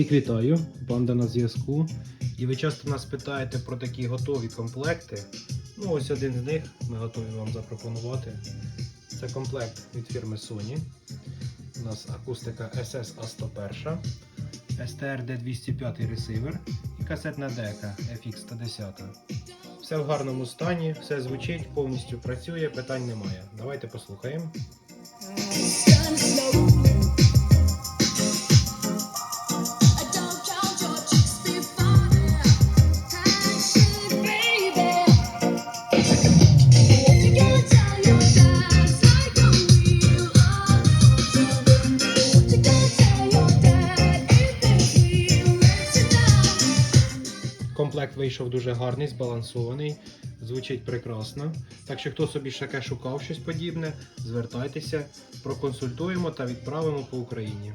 Всіх вітаю, банда на зв'язку. І ви часто нас питаєте про такі готові комплекти. Ну, ось один з них ми готові вам запропонувати. Це комплект від фірми Sony. У нас акустика SS A101, STR D205 ресивер і касетна дека FX110. Все в гарному стані, все звучить, повністю працює, питань немає. Давайте послухаємо. Комплект вийшов дуже гарний, збалансований, звучить прекрасно. Так що, хто собі ще таке шукав щось подібне, звертайтеся, проконсультуємо та відправимо по Україні.